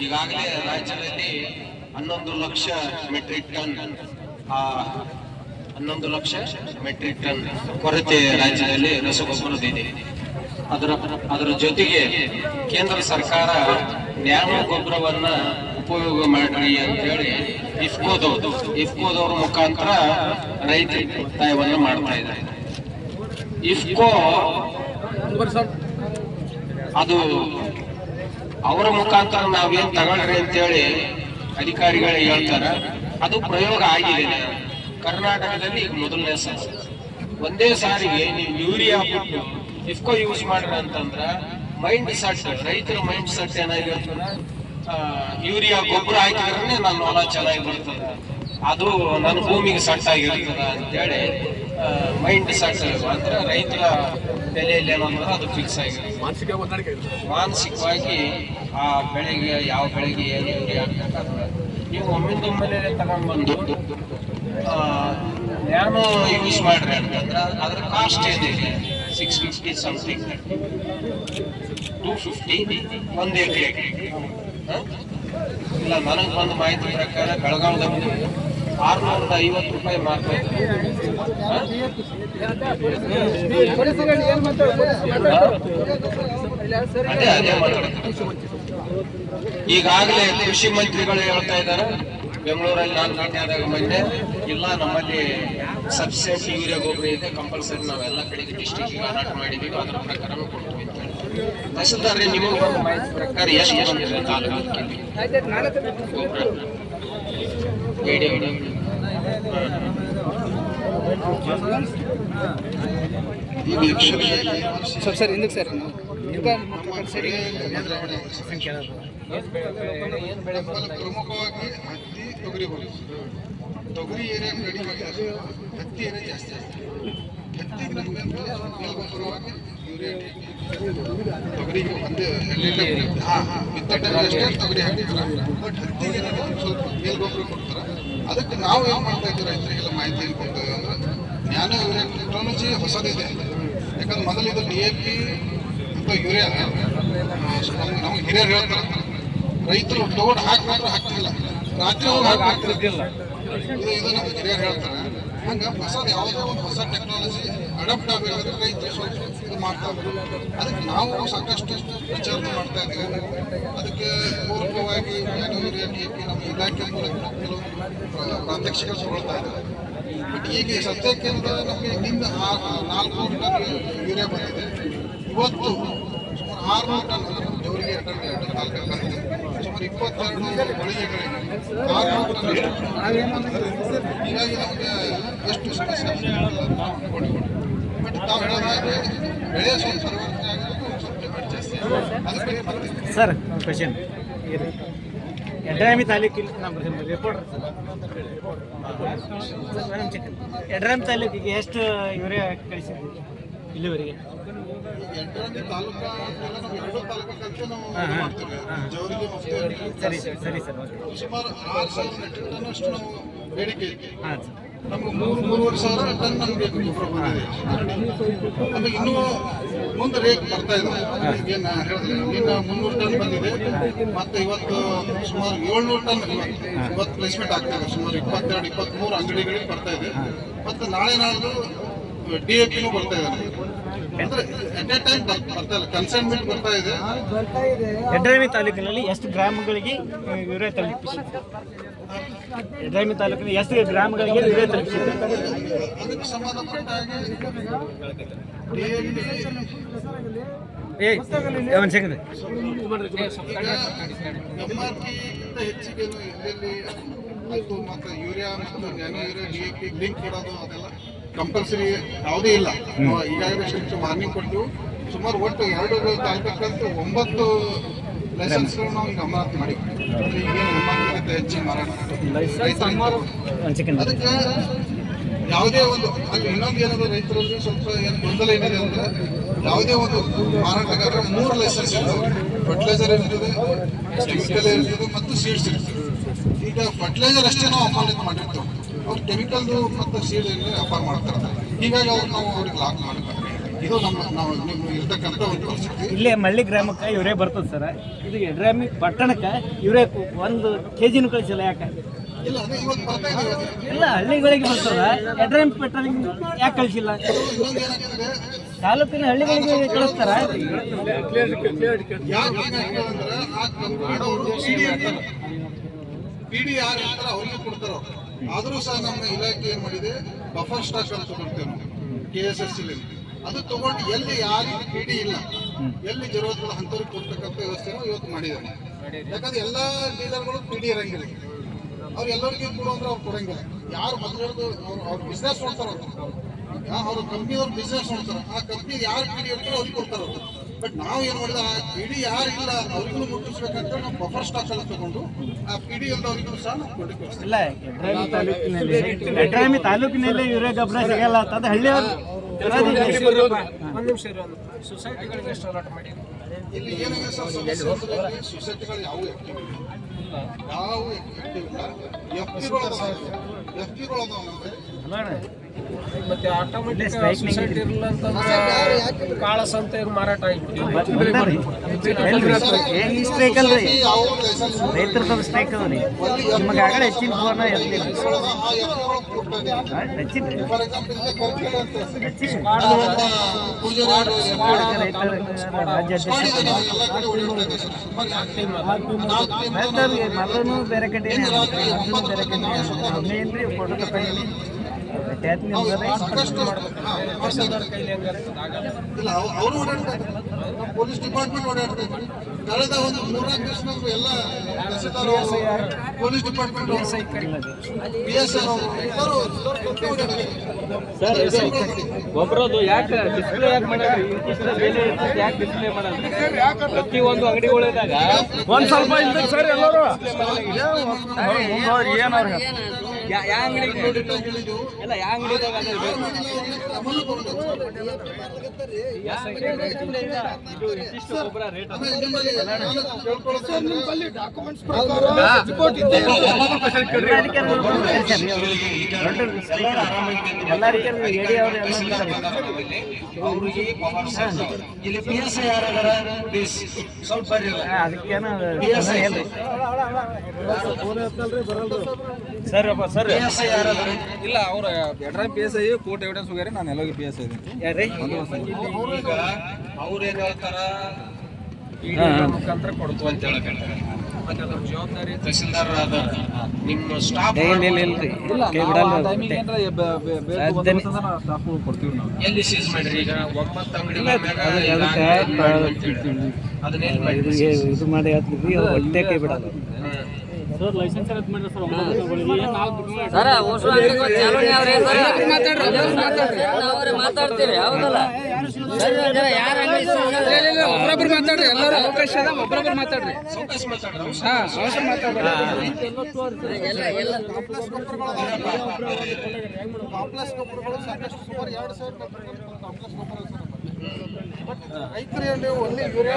ಈಗಾಗಲೇ ರಾಜ್ಯದಲ್ಲಿ ಹನ್ನೊಂದು ಲಕ್ಷ ಮೆಟ್ರಿಕ್ ಟನ್ ಹನ್ನೊಂದು ಲಕ್ಷ ಮೆಟ್ರಿಕ್ ಟನ್ ಕೊರತೆ ರಾಜ್ಯದಲ್ಲಿ ರಸಗೊಬ್ಬರದಿದೆ ಅದರ ಅದರ ಜೊತೆಗೆ ಕೇಂದ್ರ ಸರ್ಕಾರ ನ್ಯಾನೋ ಗೊಬ್ಬರವನ್ನ ಉಪಯೋಗ ಮಾಡ್ರಿ ಅಂತೇಳಿ ಇಫ್ಕೋದವ್ರು ಇಫ್ಕೋದವ್ರ ಮುಖಾಂತರ ರೈತರಿಗೆ ಒತ್ತಾಯವನ್ನು ಮಾಡ್ತಾ ಇದ್ದಾರೆ. ಇಫ್ಕೋ ಅದು ಅವರ ಮುಖಾಂತರ ನಾವೇನ್ ತಗೊಳ್ರಿ ಅಂತೇಳಿ ಅಧಿಕಾರಿಗಳು ಹೇಳ್ತಾರ. ಅದು ಪ್ರಯೋಗ ಆಗಿದೆ. ಕರ್ನಾಟಕದಲ್ಲಿ ಈಗ ಮೊದಲನೇ ಸಾರಿ. ಒಂದೇ ಸಾರಿಗೆ ನೀವು ಯೂರಿಯಾ ಬಿಟ್ಟು ಇಫ್ಕೋ ಯೂಸ್ ಮಾಡ್ರಿ ಅಂತಂದ್ರ ಮೈಂಡ್ ಸೆಟ್, ರೈತರ ಮೈಂಡ್ ಸೆಟ್ ಏನಾಗಿರ್ತದ ಯೂರಿಯಾ ಗೊಬ್ಬರ ಹಾಕಿದ್ರೆ ನನ್ನ ಹೊಲ ಚೆನ್ನಾಗಿ ಬರ್ತದ. ಅದು ನನ್ನ ಭೂಮಿಗೆ ಸೆಟ್ ಆಗಿರ್ತದ ಅಂತೇಳಿ ಮೈಂಡ್ ಸೆಟ್ ಅಂದ್ರೆ ರೈತರ ಬೆಲೆಯಲ್ಲಿ ಏನೋ ಅದು ಫಿಕ್ಸ್ ಆಗಿದೆ ಮಾನಸಿಕ ಮಾನಸಿಕವಾಗಿ ಆ ಬೆಳೆಗೆ ಯಾವ ಬೆಳೆಗೆ ಏನು ಯೂರಿಯಾ ನೀವು ನೀವು ಒಮ್ಮಿಂದೊಮ್ಮೆಲೆ ತಗೊಂಡ್ಬಂದು ನ್ಯಾನೋ ಯೂಸ್ ಮಾಡ್ರಿ ಅಂತಂದ್ರೆ ಅದ್ರ ಕಾಸ್ಟ್ ಏನಿದೆ? Six fifty something two fifty ಒಂದು ಎಕರೆ ಇಲ್ಲ ನನಗೆ ಬಂದ ಮಾಹಿತಿ ಪ್ರಕಾರ ಬೆಳಗಾವದಲ್ಲಿ ಆರ್ನೂರ ಐವತ್ತು ರೂಪಾಯಿ ಮಾರ್ತಾ? ಅದೇ ಅದೇ. ಈಗಾಗಲೇ ಕೃಷಿ ಮಂತ್ರಿಗಳು ಹೇಳ್ತಾ ಇದ್ದಾರೆ, ಬೆಂಗಳೂರಲ್ಲಿ ನಾನು ಭೇಟಿ ಆದಾಗ ಇಲ್ಲ, ನಮ್ಮಲ್ಲಿ ಸಬ್ಸಿಡಿ ಯೂರಿಯಾ ಗೊಬ್ಬರ ಇದೆ, ಕಂಪಲ್ಸರಿ ನಾವೆಲ್ಲ ಕಡೆಗೆ ಡಿಸ್ಟಿಕ್ ಮಾರಾಟ ಮಾಡಿದೀವಿ, ಅದರ ಪ್ರಕಾರನೂ ಕೊಡ್ತೀವಿ ಅಂತ ಹೇಳಿ ನಿಮಗೆ ಪ್ರಕಾರ ಎಷ್ಟು ಗೊಬ್ಬರ ಸ್ವಲ್ಪ ಸರ್ ಹಿಂದಕ್ಕೆ ಸರ್? ಪ್ರಮುಖವಾಗಿ ಹತ್ತಿ ತೊಗರಿ ತೊಗರಿ ಏರಿಯಾ ಕಡಿಮೆ ಹತ್ತಿ ಏರಿಯಾ ಜಾಸ್ತಿ ಆಗಿದೆ ಹತ್ತಿಗೆ ತೊಗರಿ ತೊಗರಿಗೆ ಒಂದೇ ಎಣ್ಣೆ ಹಾಂ. ಬಿತ್ತಟ್ಟೆ ಅಷ್ಟೇ ತೊಗರಿ ಹಾಕ್ತಾರೆ ಬಟ್ ಹತ್ತಿಗೆ ಸ್ವಲ್ಪ ಮೇಲ್ಗೊಬ್ಬರ ಕೊಡ್ತಾರೆ? ಅದಕ್ಕೆ ನಾವು ಏನು ಮಾಡ್ತಾ ಇದ್ದೀವಿ ರೈತರಿಗೆಲ್ಲ ಮಾಹಿತಿ ಏನು ಅಂದ್ರೆ ನ್ಯಾನೋ ಯೂರಿಯಾ ಟೆಕ್ನಾಲಜಿ ಹೊಸದಿದೆ. ಯಾಕಂದ್ರೆ ಮೊದಲು ಇದು ಡಿ ಎ ಪಿ ಅಥವಾ ಯೂರಿಯಾ ನಮ್ಗೆ ಹಿರಿಯರು ಹೇಳ್ತಾರೆ, ರೈತರು ತಗೊಂಡು ಹಾಕಿದ್ರೆ ಹಾಕ್ತಿಲ್ಲ. ರಾತ್ರಿ ಹೋಗಿ ಹಾಕ್ತಿರ್ತಿಲ್ಲ ಇದು ಇದು ನಮ್ಗೆ ಹಿರಿಯರು ಹೇಳ್ತಾರೆ. ಹಂಗೆ ಹೊಸದು ಯಾವುದೋ ಒಂದು ಹೊಸ ಟೆಕ್ನಾಲಜಿ ಅಡಾಪ್ಟ್ ಆಗಬೇಕಾದ್ರೆ ರೈತರು ಸ್ವಲ್ಪ ಇದು ಮಾಡ್ತಾರೆ ಅದಕ್ಕೆ ನಾವು ಸಾಕಷ್ಟು ವಿಚಾರಣೆ ಮಾಡ್ತಾ ಇದ್ದೇವೆ. ಅದಕ್ಕೆ ಪೂರಕವಾಗಿ ಏನು ಯೂರಿಯಾ ಡಿ ಪಿ ನಮ್ಮ ಇಲಾಖೆ ಮೂಲಕ ಕೆಲವು ಪ್ರ- ಪ್ರಾತ್ಯಕ್ಷಿಕ ತಗೊಳ್ತಾ ಇದ್ದಾರೆ. ಬಟ್ ಈಗ ಸದ್ಯಕ್ಕೆ ನಮಗೆ ಹಿಂದೆ ನಾಲ್ಕು ಟನ್ ಯೂರಿಯಾ ಬಂದಿದೆ. ಇವತ್ತು ಸುಮಾರು ಆರುನೂರು ಟನ್ ನಮ್ಮ ಜವರಿಗೆ ತಾಲೂಕು ಬಂದಿದೆ ಸುಮಾರು ಇಪ್ಪತ್ತೆರಡು ಮಳಿಗೆಗಳಿಗೆ ಆರುನೂರು ಟನ್. ಹೀಗಾಗಿ ನಮಗೆ ಎಷ್ಟು ಸಮಸ್ಯೆ ನಾವು ಸರ್ ಕ್ವಶನ್ ಯಡ್ರಾಮಿ ತಾಲೂಕಿನ ನಮ್ಮ ರಿಪೋರ್ಟರ್ ಸರ್ ಯಡ್ರಾಮಿ ತಾಲೂಕಿಗೆ ಎಷ್ಟು ಯೂರಿಯಾ ಕಳಿಸಿದ್ವಿ ಇಲ್ಲಿವರೆಗೆ ಸರಿ ಸರ್ ಸರಿ ಸರ್ ಸುಮಾರು ಹಾಂ ಸರ್ ನಮ್ಗೆ ಮೂರು, ಮೂರುವರೆ ಸಾವಿರ ಟನ್ ನಮಗೆ ಗೊಬ್ಬರ ಬಂದಿದೆ ನಮಗೆ ಇನ್ನೂ ಮುಂದೆ ರೇಟ್ ಬರ್ತಾ ಇದೆ. ಏನು ಹೇಳಿದ್ರೆ ಮುನ್ನೂರು ಟನ್ ಬಂದಿದೆ. ಮತ್ತು ಇವತ್ತು ಸುಮಾರು ಏಳ್ನೂರು ಟನ್ ಇವತ್ತು ಪ್ಲೇಸ್ಮೆಂಟ್ ಆಗ್ತಾ ಸುಮಾರು ಇಪ್ಪತ್ತೆರಡು, ಇಪ್ಪತ್ತ್ಮೂರು ಅಂಗಡಿಗಳಿಗೆ ಬರ್ತಾ ಇದೆ. ಮತ್ತು ನಾಳೆ ನಾಳ್ದು ಡಿ ಎ ಬರ್ತಾ ಇದೆ ನಮಗೆ ಅಂದರೆ ಎಟ್ ಎ ಟೈಮ್ ಬರ್ತಾ ಇಲ್ಲ ಬರ್ತಾ ಇದೆ ಯಡ್ರಾಮಿ ತಾಲೂಕಿನಲ್ಲಿ ಎಷ್ಟು ಗ್ರಾಮಗಳಿಗೆ ಯೂರಿಯಾ ತಲುಪಿಸಿದೆ ಎಡ್ರಾಮಿ ತಾಲೂಕಿನ ಎಷ್ಟು ಗ್ರಾಮಗಳಿಗೆ ಯೂರಿಯಾ ತಲುಪಿಸಿದೆ ಒಂದು ಸೆಕೆಂಡ್ ಹೆಚ್ಚಿಗೆ ಯೂರಿಯಾ ಮತ್ತು ಲಿಂಕ್ ಕೊಡೋದು ಕಂಪಲ್ಸರಿ ಯಾವುದೇ ಇಲ್ಲ. ನಾವು ಈಗಾಗಲೇ ಮಾರ್ನಿಂಗ್ ವಾರ್ನಿಂಗ್ ಕೊಟ್ಟು ಸುಮಾರು ಒಟ್ಟು ಎರಡು ತಾಲೂಕಂತೂ ಒಂಬತ್ತು ಲೈಸೆನ್ಸ್ ನಾವು ಈಗ ಅಮಾನತು ಮಾಡಿ ಅಂದರೆ ಈಗೇನು ಹೆಚ್ಚಿಗೆ ಮಾರಾಟ ಅದಕ್ಕೆ ಯಾವುದೇ ಒಂದು ಅಲ್ಲಿ ಇನ್ನೊಂದು ಏನಾದ್ರು ರೈತರಲ್ಲಿ ಸ್ವಲ್ಪ ಏನು ಗೊಂದಲ ಏನಿದೆ ಅಂದ್ರೆ ಯಾವುದೇ ಒಂದು ಮಾರಾಟಗಾರ ಮೂರು ಲೈಸೆನ್ಸ್ ಇರ್ತದೆ ಫರ್ಟಿಲೈಸರ್ ಇರ್ತದೆ ಕೆಮಿಕಲ್ ಇರ್ತದೆ ಮತ್ತು ಸೀಡ್ಸ್ ಇರ್ತದೆ ಈಗ ಫರ್ಟಿಲೈಸರ್ ಅಷ್ಟೇ ನಾವು ಅಮಾನ್ಯತೆ ಮಾಡಿರ್ತೇವೆ. ಅವ್ರು ಕೆಮಿಕಲ್ದು ಮತ್ತು ಸೀಡ್ ವ್ಯಾಪಾರ ಮಾಡ್ತಾರೆ. ಹೀಗಾಗಿ ಅವ್ರು ನಾವು ಅವ್ರಿಗೆ ಲಾಕ್ ಮಾಡ್ತಾರೆ. ಇದು ನಮ್ಮ ನಾವು ನಿಮ್ಗೆ ಇರ್ತಕ್ಕಂಥ ಒಂದು ಪರಿಸ್ಥಿತಿ. ಇಲ್ಲೇ ಮಳ್ಳಿ ಗ್ರಾಮಕ್ಕೆ ಇವರೇ ಬರ್ತದೆ ಸರ್. ಇದು ಎಡ್ರಾಮಿ ಪಟ್ಟಣಕ್ಕೆ ಇವರೇ ಒಂದು ಕೆ ಜಿನೂ ಕಳಿಸಿಲ್ಲ ಯಾಕೆ? ಇಲ್ಲ ಅದೇ ಇವತ್ತು ಬರ್ತಾ ಇಲ್ಲ ಹಳ್ಳಿಗಳಿಗೆ ಬರ್ತದ. ಎಡ್ರಾಮಿ ಪಟ್ಟಣಕ್ಕೆ ಯಾಕೆ ಕಳಿಸಿಲ್ಲ? ಇನ್ನೊಂದು ಏನಾಗ್ತದೆ ತಾಲೂಕಿನ ಹಳ್ಳಿಗಳಿಗೆ ಕಳಿಸ್ತಾರ? ಯಾಕೆ ಅಂದ್ರೆ ಆ ಪಿ ಡಿ ಯಾರು ಇರ್ತಾರೆ ಅವ್ರಿಗೆ ಕೊಡ್ತಾರೋ ಆದರೂ ಸಹ ನಮ್ಮ ಇಲಾಖೆ ಏನು ಮಾಡಿದೆ? ಬಫರ್ ಸ್ಟಾಕ್ ಅಂತ ತಗೊಳ್ತೇವೆ ನಾವು ಕೆ ಎಸ್ ಎಸ್ ಸಿಲಿ ಅದು ತಗೊಂಡು ಎಲ್ಲಿ ಯಾರಿಗೂ ಪಿ ಡಿ ಇಲ್ಲ, ಎಲ್ಲಿ ಜರುರತ್ತಿಲ್ಲ ಹಂತರಿಗೆ ಕೊಡ್ತಕ್ಕಂಥ ವ್ಯವಸ್ಥೆನ ಇವತ್ತು ಮಾಡಿದ್ದಾರೆ. ಯಾಕಂದ್ರೆ ಎಲ್ಲ ಡೀಲರ್ಗಳು ಪಿ ಡಿ ಇರಂಗಿಲ್ಲ. ಅವ್ರು ಎಲ್ಲರಿಗೂ ಕೊಡು ಅಂದ್ರೆ ಅವ್ರು ಕೊಡಂಗಿಲ್ಲ. ಯಾರು ಮೊದಲು ಅವ್ರ ಬಿಸ್ನೆಸ್ ನೋಡ್ತಾರ ಅವ್ರ ಕಂಪ್ನಿಯವ್ರು ಬಿಸ್ನೆಸ್ ನೋಡ್ತಾರೆ. ಆ ಕಂಪ್ನಿ ಯಾರು ಪಿ ಡಿ ಇರ್ತಾರೋ ಅವ್ರಿಗೆ ಕೊಡ್ತಾರೆ ಬಟ್ ನಾವು ಏನು ಮಾಡಿದ ಆ ಪಿ ಡಿ ಯಾರು ಇಲ್ಲ ಅವ್ರಿಗೂ ಮುಟ್ಟಿಸ್ಬೇಕಂತ ನಾವು ಬಫರ್ ಸ್ಟಾಕ್ ಎಲ್ಲ ತಗೊಂಡು ಆ ಪಿಡಿ ಡಿ ಇಲ್ದವ್ರಿಗೂ ಸಹ ನಾವು ತಾಲೂಕಿನಲ್ಲಿ ಯೂರಿಯಾ ಗೊಬ್ಬರ ಸಿಗಲ್ಲ ಅಂತಂದ್ರೆ ಹಳ್ಳಿ ಒಂದ್ ನಿಮಿಷ ಇರಿ ಸೊಸೈಟಿಗಳಿಗೆ ಎಷ್ಟು ಅಲಾಟ್ ಮಾಡಿ. ಇಲ್ಲಿ ಏನಾಗಿದೆ ಸರ್ ಸಮಸ್ಯೆ ಸೊಸೈಟಿಗಳು ಯಾವ ಆಕ್ಟಿವ್ ಇಲ್ಲ ಯಾವ ಆಕ್ಟಿವ್ ಇಲ್ಲ ಎಫ್ ಪಿಗಳು ಎಫ್ ಪಿಗಳು ಅದಾವ ಮತ್ತೆ ಆಟೋಮೆಟಿಕ್ strike ನೇ ಸೊಸೈಟಿ ಇರಲಿಲ್ಲ ಅಂತಂದ್ರೆ ಕಾಳ ಮಾರಾಟ ಈ ಸ್ಟ್ರೈಕ್ ಅಲ್ರಿ ರೈತರ ಸ್ಟ್ರೈಕ್ ಅದ ರೀ ನಿಮಗೆ ಹೆಚ್ಚಿನ ಫೋನ್ ಹೆಚ್ಚಿನ ರೈತರ ಬೇರೆ ಕಡೆ ಬೇರೆ ಫೋಟೋ ಇಲ್ಲ ಅವರು ಪೊಲೀಸ್ ಡಿಪಾರ್ಟ್ಮೆಂಟ್ ಕಳೆದ ಒಂದು ಮೂರ್ನಾಲ್ಕು ಎಲ್ಲ ತಹಸೀಲ್ದಾರ್ ಪೊಲೀಸ್ ಡಿಪಾರ್ಟ್ಮೆಂಟ್ ಎಸ್ ಎಲ್ಲರೂ ಒಬ್ಬರದು ಯಾಕೆ ಡಿಸ್ಪ್ಲೇ ಯಾಕೆ ಇರ್ತದೆ ಯಾಕೆ ಡಿಸ್ಪ್ಲೇ ಮಾಡಲ್ಲ ಪ್ರತಿ ಒಂದು ಅಂಗಡಿಗಳಿದಾಗ ಒಂದ್ ಸ್ವಲ್ಪ ಇಲ್ಲ ಸರ್ ಎಲ್ಲರೂ ಎಲ್ಲ ಸರ್, ಎಡಿ ಅವ್ರು ಇಲ್ಲಿ ಪಿ ಎಸ್ ಐ ಯಾರಾದಾರ ಪ್ಲೀಸ್ ಸ್ವಲ್ಪ ಅದಕ್ಕೇನು sir sir P S I ಯಾರಾದಾರ ಇಲ್ಲ ಅವ್ರ ಎಡ್ರ P S I court evidence ಹೋಗ್ಯಾರ ನಾನು ಎಲ್ಲೋಗಿ ಪಿ ಎಸ್ ಐ ಯಾರ್ರಿ? ಅವ್ರು ಏನ್ ಹೇಳ್ತಾರ? ಮುಖಾಂತರ ಕೊಡ್ತು ಅಂತ ಹೇಳ್ತಾರೆ ಮತ್ತೆ ಅದ್ರ ಜವಾಬ್ದಾರಿ ತಹಸೀಲ್ದಾರ್ ನಿಮ್ಮ ಸ್ಟಾಫ್ ಇಲ್ರಿ. ಸ್ಟಾಫ್ ಕೊಡ್ತೀವಿ ನಾವು. ಎಲ್ಲಿ ಸೀಸ್ ಮಾಡ್ರಿ? ಈಗ ಒಂಬತ್ತು ಅಂಗಡಿ ಅದನ್ನೇನ್ ಮಾಡಿ ಇದು ಇದು ಮಾಡಿ ಹಾಕ್ತಿದ್ವಿ ಹೊಟ್ಟೆ ಕೈ ಬಿಡಲ್ಲ. ಸರ್ ಲೈಸೆನ್ಸ್ ಮಾಡಿದ್ರೆ ಸರ್ ಮಾತಾಡ್ತೀರಿ ಹೌದಲ್ಲ ಯಾರ ಒಬ್ಬೊಬ್ರು ಮಾತಾಡ್ರಿ ಎಲ್ಲರೂ ಅವಕಾಶ ಅದ ಒಬ್ಬರೊಬ್ರು ಮಾತಾಡ್ರಿ ಮಾತಾಡ್ರಿ ಹಾ ಅವಕಾಶ ಮಾತಾಡ್ರಿ ಎಲ್ಲ ಎಲ್ಲ ಕಾಂಪ್ಲೆಕ್ಸ್ ಗೊಬ್ಬರಗಳು ಸಾಕಷ್ಟು ಸುಮಾರು ಎರಡು ಸಾವಿರ ಕಾಂಪ್ಲೆಕ್ಸ್ ಗೊಬ್ಬರ ಬಟ್ ಒಳ್ಳೆ ಯೂರಿಯಾ